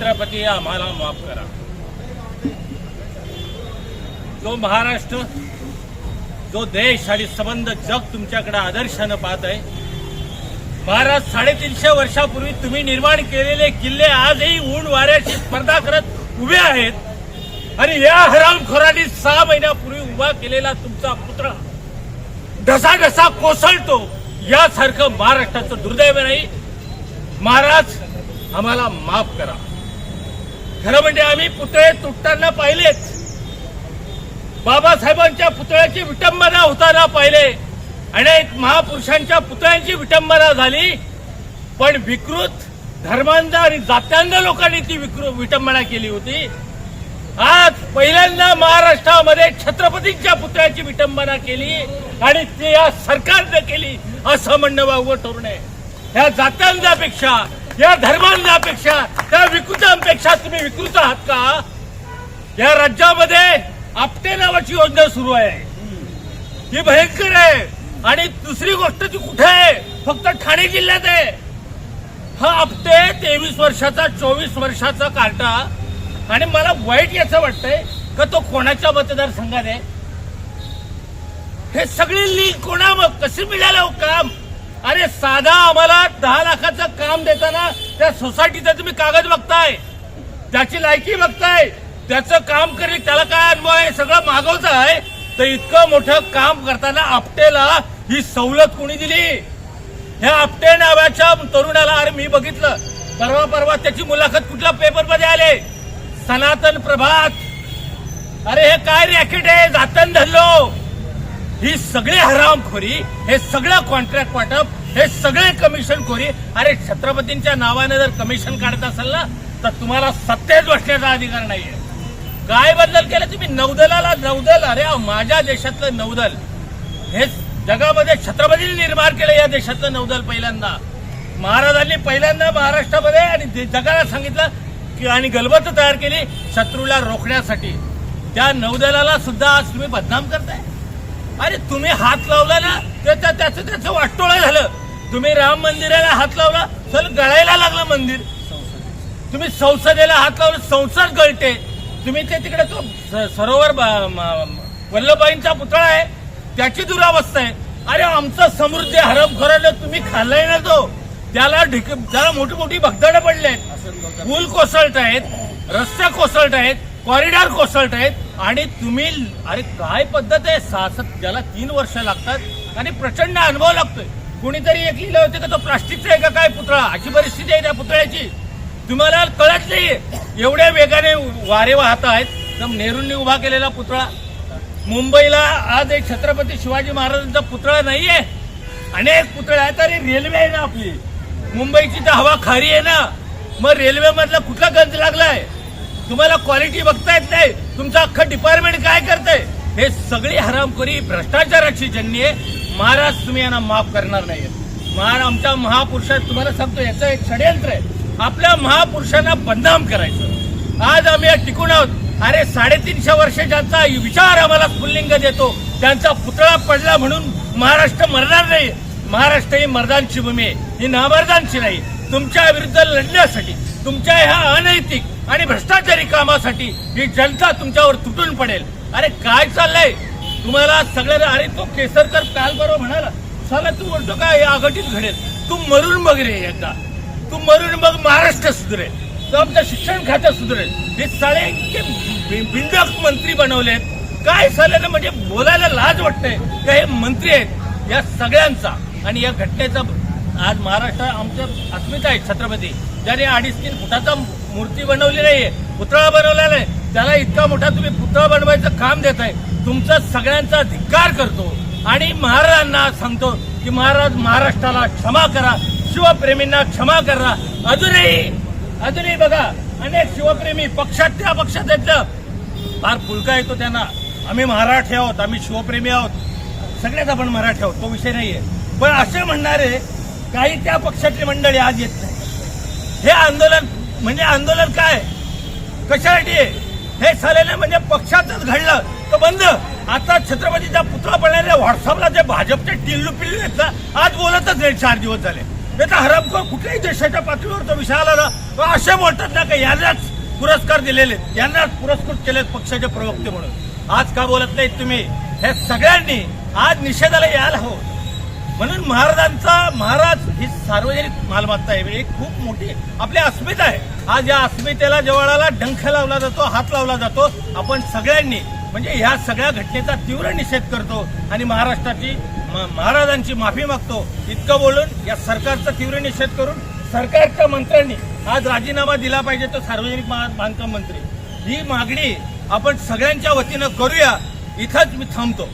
छत्रपती आम्हाला माफ करा. जो महाराष्ट्र जो देश आणि संबंध जग तुमच्याकडे आदर्शानं पाहत आहे महाराज साडेतीनशे वर्षापूर्वी तुम्ही निर्माण केलेले किल्ले आजही ऊन वाऱ्याची स्पर्धा करत उभे आहेत. आणि या हरामखोरांनी सहा महिन्यापूर्वी उभा केलेला तुमचा पुत्र ढसा ढसा कोसळतो यासारखं महाराष्ट्राचं दुर्दैव नाही. महाराज आम्हाला माफ करा. खरं म्हणजे आम्ही पुतळे तुटताना पाहिलेच बाबासाहेबांच्या पुतळ्याची विटंबना होताना पाहिले. अनेक महापुरुषांच्या पुतळ्यांची विटंबना झाली. पण विकृत धर्मांध आणि जात्यांध लोकांनी ती विकृत विटंबना केली होती. आज पहिल्यांदा महाराष्ट्रामध्ये छत्रपतींच्या पुतळ्याची विटंबना केली आणि ते या सरकारनं केली असं म्हणणं वागवं ठरू नये. या जात्यांधापेक्षा या धर्मांपेक्षा त्या विकृतांपेक्षा तुम्ही विकृत आहात का? या राज्यामध्ये आपटे नावाची योजना सुरू आहे. ही भयंकर आहे. आणि दुसरी गोष्ट ती कुठे आहे? फक्त ठाणे जिल्ह्यात आहे. हा आपटे तेवीस वर्षाचा चोवीस वर्षाचा कार्टा आणि मला वाईट याचं वाटतंय का तो कोणाच्या मतदारसंघात आहे? हे सगळी लिंक कोणा मग कशी मिळालं हो काम? अरे साधा आम्हाला दहा लाखाचं काम देताना त्या सोसायटीचा तुम्ही कागद बघताय. त्याची लायकी बघताय. त्याचं काम करेल त्याला काय अनुभव आहे? सगळं मागवचं आहे तर इतकं मोठं काम करताना आपटेला ही सवलत कोणी दिली? ह्या आपटे नावाच्या तरुणाला अरे मी बघितलं. परवा परवा त्याची मुलाखत कुठल्या पेपरमध्ये आले? सनातन प्रभात. अरे हे काय रॅकेट आहे? जातन धरलो. ही सगळी हरामखोरी हे सगळं कॉन्ट्रॅक्ट वाटप हे सगळे कमिशन खोरी. अरे छत्रपतींच्या नावाने जर कमिशन काढत असेल ना तर तुम्हाला सत्तेत बसण्याचा अधिकार नाहीये. काय बदल केलं तुम्ही? नौदलाला नौदल. अरे माझ्या देशातलं नौदल. हे जगामध्ये छत्रपतींनी निर्माण केलं या देशातलं नौदल पहिल्यांदा. महाराजांनी पहिल्यांदा महाराष्ट्रामध्ये आणि जगाला सांगितलं की आणि गलबत तयार केली शत्रूला रोखण्यासाठी. त्या नौदलाला सुद्धा आज तुम्ही बदनाम करताय. अरे तुम्ही हात लावला ना त्याचं त्याचं त्याचं वाटोळं झालं. तुम्ही राम मंदिराला हात लावला तर गळायला लागलं मंदिर. तुम्ही संसदेला हात लावला संसद गळते. तुम्ही ते तिकडे तो सरोवर वल्लभभाईंचा पुतळा आहे त्याची दुरावस्था आहे. अरे आमचं समृद्धी हरपखोरानं तुम्ही खाल्लाय ना तो. त्याला ढिक त्याला मोठी मोठी भगदाडं पडले आहेत पूल कोसळत आहेत रस्ते कोसळत आहेत कॉरिडॉर कोसळत आहेत. आणि तुम्ही अरे काय पद्धत आहे? सासत ज्याला तीन वर्ष लागतात. आणि प्रचंड अनुभव लागतोय. कुणीतरी एक लिहिलं होतं का तो प्लास्टिकचा आहे का काय पुतळा? अशी परिस्थिती आहे त्या पुतळ्याची. तुम्हाला कळत नाही एवढ्या वेगाने वारे वाहत आहेत. तर नेहरूंनी उभा केलेला पुतळा. मुंबईला आज एक छत्रपती शिवाजी महाराजांचा पुतळा नाहीये. अनेक पुतळे आहेत. अरे रेल्वे आहे ना आपली. मुंबईची तर हवा खारी आहे ना. मग रेल्वेमधला कुठला गंज लागलाय? तुम्हाला क्वालिटी बघता येत नाही. तुमचं अख्खं डिपार्टमेंट काय करतंय? हे सगळी हरामखोरी भ्रष्टाचाराची जन्नी आहे. महाराज तुम्ही यांना माफ करणार नाही महाराज आमच्या महापुरुषात तुम्हाला सांगतो याचं एक षडयंत्र आहे. आपल्या महापुरुषांना बदनाम करायचं. आज आम्ही या टिकून आहोत. अरे साडेतीनशे वर्ष ज्यांचा विचार आम्हाला स्फुल्लिंग देतो त्यांचा पुतळा पडला म्हणून महाराष्ट्र मरणार नाही. महाराष्ट्र ही मर्दांची भूमी आहे. ही नामर्दांची नाही. तुमच्या विरुद्ध लढण्यासाठी तुमच्या ह्या अनैतिक आणि भ्रष्टाचारी कामासाठी ही जनता तुमच्यावर तुटून पडेल. अरे काय चाललंय? तुम्हाला सगळ्यांना अरे तो केसरकर काल बरोबर म्हणाला चला तू म्हणतो काय हे आघाडीत घडेल? तू मरून बघ रे एकदा. तू मरून बघ महाराष्ट्र सुधरेल. तो आमचं शिक्षण खातं सुधरेल. हे साळे इतके बिंदक मंत्री बनवलेत. काय झालं म्हणजे बोलायला लाज वाटतंय का हे मंत्री आहेत? या सगळ्यांचा आणि या घटनेचा आज महाराष्ट्र आमच्या अस्मिता आहे छत्रपती. ज्याने अडीच तीन फुटाचा मूर्ती बनवली नाहीये पुतळा बनवला नाही. त्याला इतका मोठा तुम्ही पुतळा बनवायचं काम देत आहे तुमचा सगळ्यांचा धिक्कार करतो. आणि महाराजांना सांगतो की महाराज महाराष्ट्राला क्षमा करा. शिवप्रेमींना क्षमा करा. अजूनही अजूनही बघा अनेक शिवप्रेमी पक्षात त्या पक्षात आहेत फार फुलका येतो त्यांना. आम्ही मराठी आहोत आम्ही शिवप्रेमी आहोत. सगळ्याच आपण मराठी आहोत तो विषय नाहीये. पण असे म्हणणारे काही त्या पक्षातली मंडळी आज येत नाही. हे आंदोलन म्हणजे आंदोलन काय? कशासाठी आहे? हे झालेलं म्हणजे पक्षातच घडलं तर बंद. आता छत्रपतीचा पुतळा पडलेल्या व्हॉट्सअपला जे भाजपचे टिल्लू पिल्लू आहेत ना आज बोलतच नाही चार दिवस झाले. हे तर हरामखोर कुठल्याही देशाच्या पातळीवर तो विषय आला ना असे बोलतात ना का यांनाच पुरस्कार दिलेले आहेत, यांनाच पुरस्कृत केलेत पक्षाचे प्रवक्ते म्हणून. आज का बोलत नाहीत तुम्ही? हे सगळ्यांनी आज निषेधाला यायला हवं. म्हणून महाराजांचा महाराज ही सार्वजनिक मालमत्ता आहे. एक खूप मोठी आपली अस्मिता आहे. आज या अस्मितेला जवळाला डंख लावला जातो हात लावला जातो. आपण सगळ्यांनी म्हणजे ह्या सगळ्या घटनेचा तीव्र निषेध करतो आणि महाराष्ट्राची म- महाराजांची माफी मागतो. इतकं बोलून या सरकारचा तीव्र निषेध करून सरकारच्या मंत्र्यांनी आज राजीनामा दिला पाहिजे तो सार्वजनिक बांधकाम मंत्री. ही मागणी आपण सगळ्यांच्या वतीनं करूया. इथंच मी थांबतो.